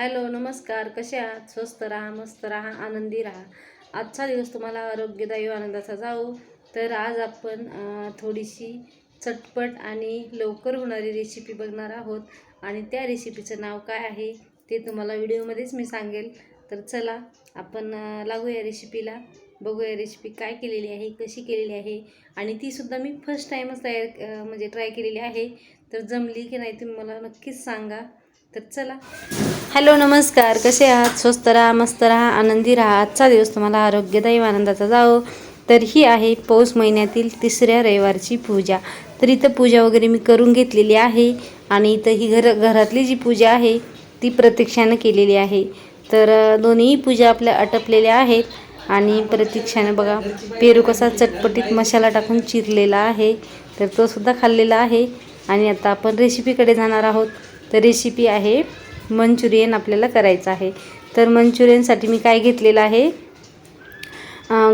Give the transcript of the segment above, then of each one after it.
Hello नमस्कार. कसे आहात? स्वस्त राहा मस्त राहा आनंदी राहा. आजचा दिवस तुम्हाला आरोग्यदायी आनंदाचा जाऊ. तर आज आपण थोडीशी चटपट आणि लवकर होणारी रेसिपी बघणार आहोत. आणि त्या रेसिपीचं नाव काय आहे ते तुम्हाला व्हिडिओमध्येच मी सांगेल. तर चला आपण लागूया रेसिपीला बघूया रेसिपी काय केलेली आहे कशी केलेली आहे. आणि तीसुद्धा मी फर्स्ट टाईमच तयार म्हणजे ट्राय केलेली आहे. तर जमली की नाही तुम्ही मला नक्कीच सांगा. तर चला. हॅलो नमस्कार. कसे आहात? स्वस्त राहा मस्त राहा आनंदी राहा. आजचा दिवस तुम्हाला आरोग्यदायी आनंदाचा जावो. तर ही आहे पौष महिन्यातील तिसऱ्या रविवारची पूजा. तर इथं पूजा वगैरे मी करून घेतलेली आहे आणि इथं ही घर घरातली जी पूजा आहे ती प्रतीक्षानं केलेली आहे. तर दोन्ही पूजा आपल्या अटपलेल्या आहेत आणि प्रतीक्षानं बघा पेरू कसा चटपटीत मसाला टाकून चिरलेला आहे. तर तो सुद्धा खाल्लेला आहे. आणि आता आपण रेसिपीकडे जाणार आहोत. तर रेसिपी आहे मंचुरियन आपल्याला करायचं आहे. तर मंचुरियनसाठी मी काय घेतलेलं आहे?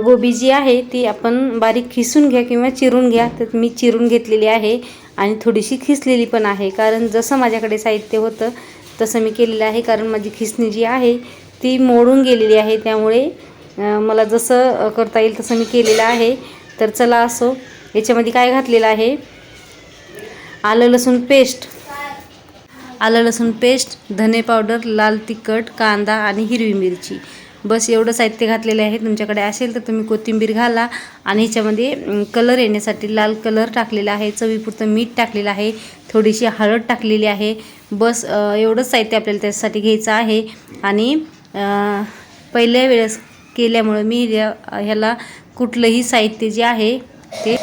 गोबी जी आहे ती आपण बारीक खिसून घ्या किंवा चिरून घ्या. तर मी चिरून घेतलेली आहे आणि थोडीशी खिसलेली पण आहे. कारण जसं माझ्याकडे साहित्य होतं तसं मी केलेलं आहे. कारण माझी खिसणी जी आहे ती मोडून गेलेली आहे. त्यामुळे मला जसं करता येईल तसं मी केलेलं आहे. तर चला असो याच्यामध्ये काय घातलेलं आहे? आलं लसूण पेस्ट आलं लसूण पेस्ट धने पावडर लाल तिखट कांदा आणि हिरवी मिरची. बस एवढं साहित्य घातलेले आहे. तुमच्याकडे असेल तर तुम्ही कोथिंबीर घाला आणि ह्याच्यामध्ये कलर येण्यासाठी लाल कलर टाकलेला आहे. चवीपुरतं मीठ टाकलेलं आहे. थोडीशी हळद टाकलेली आहे. बस एवढंच साहित्य आपल्याला त्याच्यासाठी घ्यायचं आहे. आणि पहिल्या वेळेस केल्यामुळं मी ह्या- ह्याला कुठलंही साहित्य जे आहे ते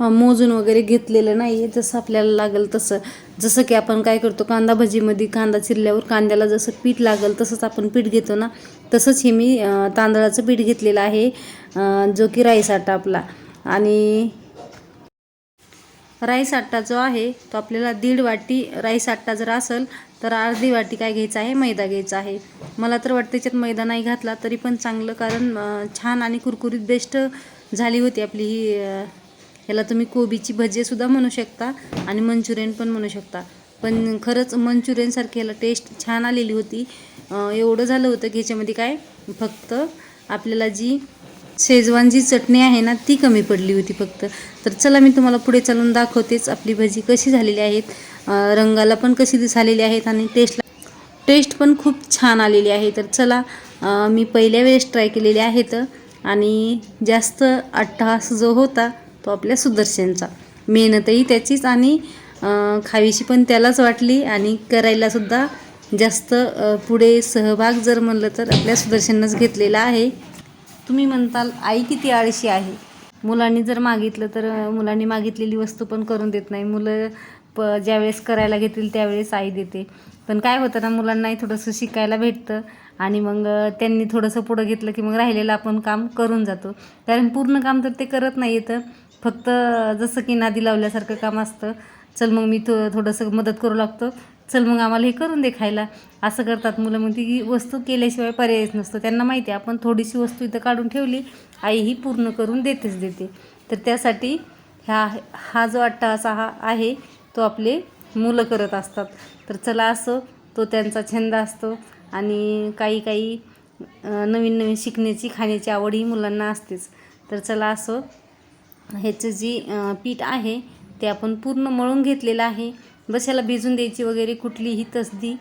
मोजून वगैरे घेतलेलं नाही आहे जसं आपल्याला लागेल तसं. जसं की आपण काय करतो कांदा भजीमध्ये कांदा चिरल्यावर कांद्याला जसं पीठ लागेल तसंच आपण पीठ घेतो ना. तसंच हे मी तांदळाचं पीठ घेतलेलं आहे जो की राईस आटा आपला. आणि राईस आट्टा जो आहे तो आपल्याला दीड वाटी राईस आट्टा जर असेल तर अर्धी वाटी काय घ्यायचं आहे मैदा घ्यायचा आहे. मला तर वाटतं त्याच्यात मैदा नाही घातला तरी पण चांगलं कारण छान आणि कुरकुरीत बेस्ट झाली होती आपली ही ह्याला तुम्ही कोबीची भजीसुद्धा म्हणू शकता आणि मंचुरियन पण म्हणू शकता. पण खरंच मंचुरियनसारखी ह्याला टेस्ट छान आलेली होती. एवढं झालं होतं की ह्याच्यामध्ये काय फक्त आपल्याला जी शेजवान जी चटणी आहे ना ती कमी पडली होती फक्त. तर चला मी तुम्हाला पुढे चालून दाखवतेच आपली भजी कशी झालेली आहेत रंगाला पण कशी झालेली आहेत आणि टेस्टला टेस्ट पण खूप छान आलेली आहे. तर चला मी पहिल्या वेळेस ट्राय केलेली आहेत आणि जास्त अट्टहास जो होता तो आपल्या सुदर्शनचा. मेहनतही त्याचीच आणि खावीशी पण त्यालाच वाटली आणि करायलासुद्धा जास्त पुढे सहभाग जर म्हणलं तर आपल्या सुदर्शनच घेतलेला आहे. तुम्ही म्हणताल आई किती आळशी आहे. मुलांनी जर मागितलं तर मुलांनी मागितलेली वस्तू पण करून देत नाही. मुलं प ज्यावेळेस करायला घेतील त्यावेळेस आई देते. पण काय होतं ना मुलांनाही थोडंसं शिकायला भेटतं आणि मग त्यांनी थोडंसं पुढं घेतलं की मग राहिलेलं आपण काम करून जातो. कारण पूर्ण काम तर ते करत नाही येतं फक्त जसं की नादी लावल्यासारखं काम असतं. चल मग मी थो थोडंसं मदत करू लागतो. चल मग आम्हाला हे करून दे खायला. असं करतात मुलं. मग ती वस्तू केल्याशिवाय पर्यायच नसतो. त्यांना माहिती आहे आपण थोडीशी वस्तू इथं काढून ठेवली आई ही पूर्ण करून देतेच देते. तर त्यासाठी ह्या हा जो अट्टाहासा हा आहे तो आपले मुलं करत असतात. तर चला असं तो त्यांचा छंद असतो आणि काही काही नवीन नवीन शिकण्याची खाण्याची आवडही मुलांना असतेच. तर चला असो ह्याचं जी पीठ आहे ते आपण पूर्ण मळून घेतलेलं आहे. बशाला भिजून द्यायची वगैरे कुठलीही तसदी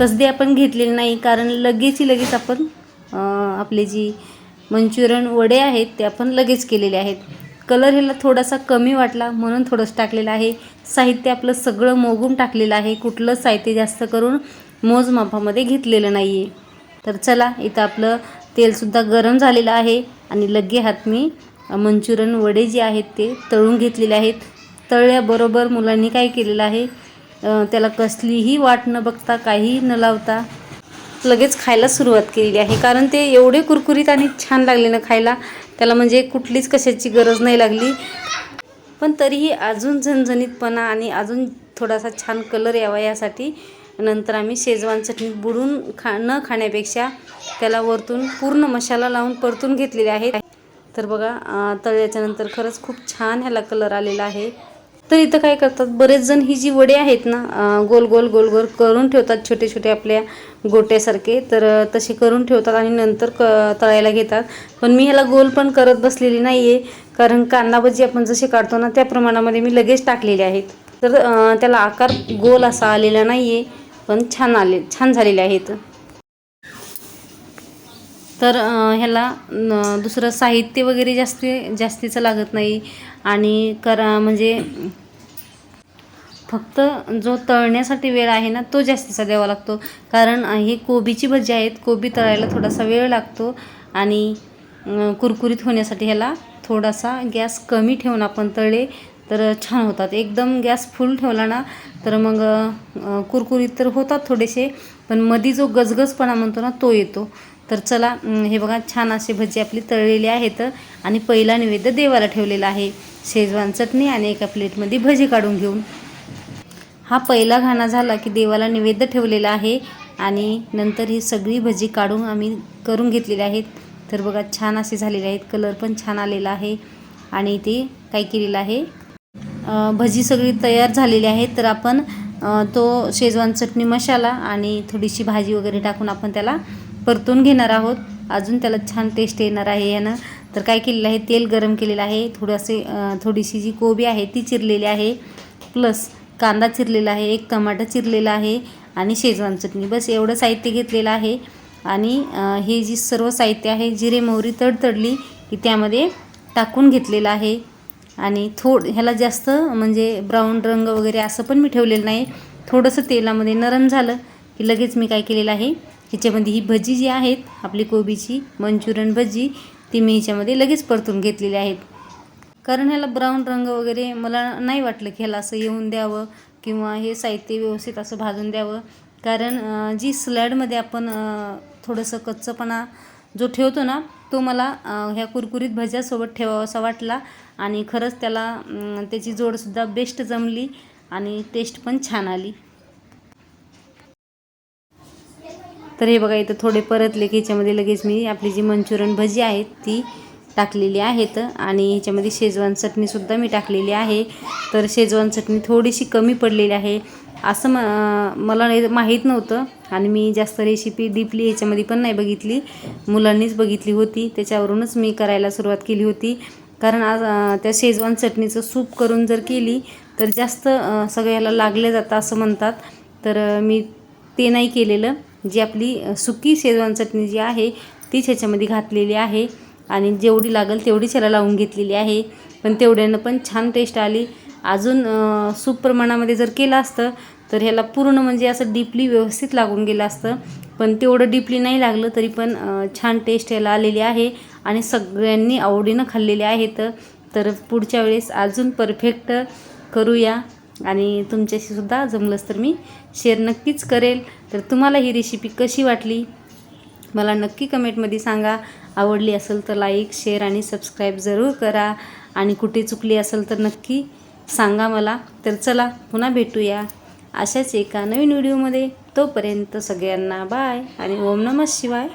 तसदी आपण घेतलेली नाही. कारण लगेचही लगेच आपण आपले जी मंचुरियन वडे आहेत ते आपण लगेच केलेले आहेत. कलर ह्याला थोडासा कमी वाटला म्हणून थोडंसं टाकलेलं आहे. साहित्य आपलं सगळं मोगून टाकलेलं आहे. कुठलं साहित्य जास्त करून मोजमापामध्ये घेतलेलं नाही आहे तर चला इथं आपलं तेलसुद्धा गरम झालेलं आहे आणि लगे हात मी मंचुरियन वडे जे आहेत ते तळून घेतलेले आहेत. तळल्याबरोबर मुलांनी काय केलेलं आहे? त्याला कसलीही वाट न बघता काहीही न लावता लगेच खायला सुरुवात केलेली आहे. कारण ते एवढे कुरकुरीत आणि छान लागले ना खायला. त्याला म्हणजे कुठलीच कशाची गरज नाही लागली. पण तरीही अजून झणझणीतपणा आणि अजून थोडासा छान कलर यावा यासाठी नंतर आम्ही शेजवान चटणी बुडून खा न खाण्यापेक्षा त्याला वरतून पूर्ण मसाला लावून परतून घेतलेले आहे. तर बघा अं, नंतर खरंच खूप छान ह्याला कलर आलेला आहे. तर इथं काय करतात बरेच जण ही जी वडे आहेत ना गोल गोल गोल गोल करून ठेवतात छोटे छोटे आपल्या गोट्यासारखे तर तसे करून ठेवतात आणि नंतर क तळायला घेतात. पण मी ह्याला गोल पण करत बसलेली नाही आहे कारण कांदा भजी आपण जसे काढतो ना त्या प्रमाणामध्ये मी लगेच टाकलेले आहेत. तर त्याला आकार गोल असा आलेला नाही आहे पण छान आले छान झालेले आहेत. तर ह्याला दुसरं साहित्य वगैरे जास्ती जास्तीचं लागत नाही. आणि करा म्हणजे फक्त जो तळण्यासाठी वेळ आहे ना तो जास्तीचा द्यावा लागतो. कारण ही कोबीची भजी आहेत कोबी तळायला थोडासा वेळ लागतो. आणि कुरकुरीत होण्यासाठी ह्याला थोडासा गॅस कमी ठेवून आपण तळले तर छान होतात. एकदम गॅस फुल ठेवला ना तर मग कुरकुरीत तर होतात थोडेसे पण मधी जो गजगजपणा म्हणतो ना तो येतो. तर चला हे बघा छान असे भजी आपली तळलेली आहेत आणि पहिला नैवेद्य देवाला ठेवलेला आहे. शेजवान चटणी आणि एका प्लेटमध्ये भजी काढून घेऊन. हा पहिला घाणा झाला की देवाला नैवेद्य ठेवलेला आहे आणि नंतर ही सगळी भजी काढून आम्ही करून घेतलेली आहेत. तर बघा छान असे झालेले आहेत. कलर पण छान आलेला आहे आणि ते काय केलेलं आहे? भजी सगळी तयार झालेली आहे. तर आपण तो शेजवान चटणी मसाला आणि थोडीशी भाजी वगैरे टाकून आपण त्याला परतून घेणार आहोत. अजून त्याला छान टेस्ट येणार आहे यानं. तर काय केलेलं आहे? तेल गरम केलेलं आहे. थोडंसे थोडीशी जी कोबी आहे ती चिरलेली आहे. प्लस कांदा चिरलेला आहे. एक टमाटा चिरलेला आहे. आणि शेजवान चटणी. बस एवढं साहित्य घेतलेलं आहे. आणि हे जी सर्व साहित्य आहे जिरे मोहरी तडतडली की त्यामध्ये टाकून घेतलेलं आहे. आणि थोड ह्याला जास्त म्हणजे ब्राऊन रंग वगैरे असं पण मी ठेवलेलं नाही. थोडंसं तेलामध्ये नरम झालं की लगेच मी काय केलेलं आहे? ह्याच्यामध्ये ही भजी जी आहेत आपली कोबीची मंचुरियन भजी ती मी ह्याच्यामध्ये लगेच परतून घेतलेली आहेत. कारण ह्याला ब्राऊन रंग वगैरे मला नाही वाटलं की ह्याला असं येऊन द्यावं किंवा हे साहित्य व्यवस्थित असं भाजून द्यावं. कारण जी स्लॅडमध्ये आपण थोडंसं कच्चपणा जो ठेवतो ना तो मला ह्या कुरकुरीत भज्यासोबत ठेवावासा वाटला आणि खरंच त्याला त्याची जोडसुद्धा बेस्ट जमली आणि टेस्ट पण छान आली. तर हे बघा इथं थोडे परतले की ह्याच्यामध्ये लगेच मी आपली जी मंचुरियन भजी आहेत ती टाकलेली आहेत. आणि ह्याच्यामध्ये शेजवान चटणीसुद्धा मी टाकलेली आहे. तर शेजवान चटणी थोडीशी कमी पडलेली आहे. असं म मला नाही माहीत नव्हतं. आणि मी जास्त रेसिपी डीपली ह्याच्यामध्ये पण नाही बघितली. मुलांनीच बघितली होती. त्याच्यावरूनच मी करायला सुरुवात केली होती. कारण आज त्या शेजवान चटणीचं सूप करून जर केली तर जास्त सगळ्याला लागले जातं असं म्हणतात. तर मी ते नाही केलेलं. जी आपली सुकी शेजवान चटणी जी आहे तीच ह्याच्यामध्ये घातलेली आहे. आणि जेवढी लागेल तेवढीच ह्याला लावून घेतलेली आहे. पण तेवढ्यानं पण छान टेस्ट आली. अजून सूप प्रमाणामध्ये जर केलं असतं तर ह्याला पूर्ण म्हणजे असं डीपली व्यवस्थित लागून गेलं असतं. पण तेवढं डीपली नाही लागलं तरी पण छान टेस्ट याला आलेली आहे. आणि सगळ्यांनी आवडीनं खाल्लेले आहेत तर पुढच्या वेळेस अजून परफेक्ट करूया. आणि तुमच्याशी सुद्धा जमलंच तर मी शेअर नक्कीच करेल. तर तुम्हाला ही रेसिपी कशी वाटली? मला नक्की कमेंटमध्ये सांगा. आवडली असेल तर लाईक शेअर आणि सबस्क्राईब जरूर करा. आणि कुठे चुकली असेल तर नक्की सांगा मला. तर चला पुन्हा भेटूया अशाच एका नवीन व्हिडिओमध्ये तोपर्यंत सगळ्यांना बाय आणि ओम नमः शिवाय.